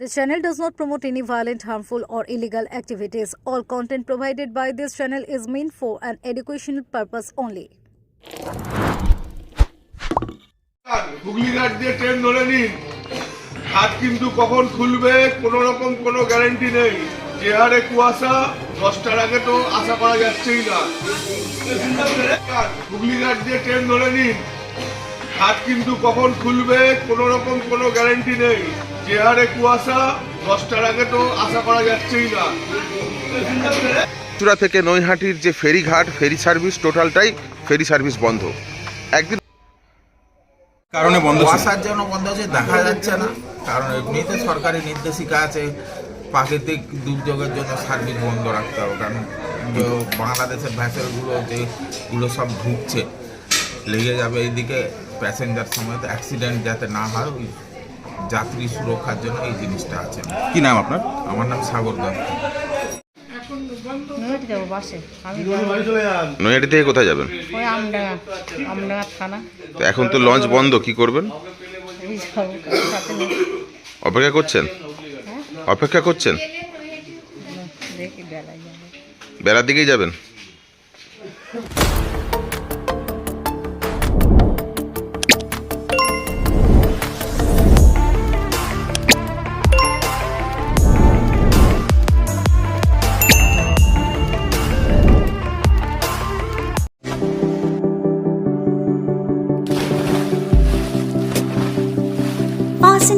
This channel does not promote any violent, harmful, or illegal activities. All content provided by this channel is meant for an educational purpose only. হাট কিন্তু কখন খুলবে কোনো রকম কোনো guarantee নেই যে কুয়াশা দশটার আগে তো আশা করা যাচ্ছেই না হুগলিঘাট দিয়ে ট্রেন ধরে নিন হাট কিন্তু কখন খুলবে কোনো রকম কোনো গ্যারান্টি নেই যে হারে কুয়াশা দশটার আগে তো আশা করা যাচ্ছেই না। চূড়া থেকে নৈহাটির যে ফেরিঘাট ফেরি সার্ভিস টোটালটাই ফেরি সার্ভিস বন্ধ। একদিন কারণে বন্ধ। কুয়াশার জন্য বন্ধ হচ্ছে দেখা যাচ্ছে না। কারণ এমনিতে সরকারি নির্দেশিকা আছে প্রাকৃতিক দুর্যোগের জন্য সার্ভিস বন্ধ রাখতে হবে। কারণ বাংলাদেশের ভ্যাসেলগুলো যেগুলো সব ঢুকছে লেগে যাবে এইদিকে। প্যাসেঞ্জার সময় অ্যাক্সিডেন্ট যাতে না হয় ওই যাত্রী সুরক্ষার জন্য এই জিনিসটা আছে। কি নাম আপনার? আমার নাম সাগর দত্ত নৈহাটি যাব বাসে। আমি নৈহাটি থেকে কোথায় যাবেন? ওই আমডাঙ্গা আমডাঙ্গা থানা। তো এখন তো লঞ্চ বন্ধ কি করবেন? এই যাব কারোর সাথে নেই অপেক্ষা করছেন? অপেক্ষা করছেন? দেখি বেলায় যাব। বেলার দিকেই যাবেন?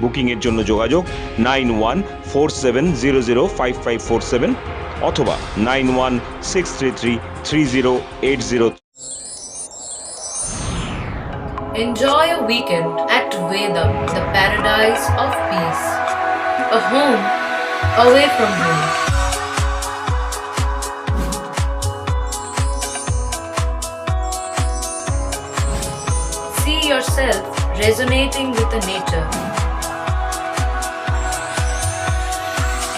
বুকিংয়ের জন্য যোগাযোগ nine one four seven zero zero five five four seven অথবা nine one six three three three zero eight zero Enjoy a weekend at Vedam, the paradise of peace. A home away from home. See yourself resonating with the nature.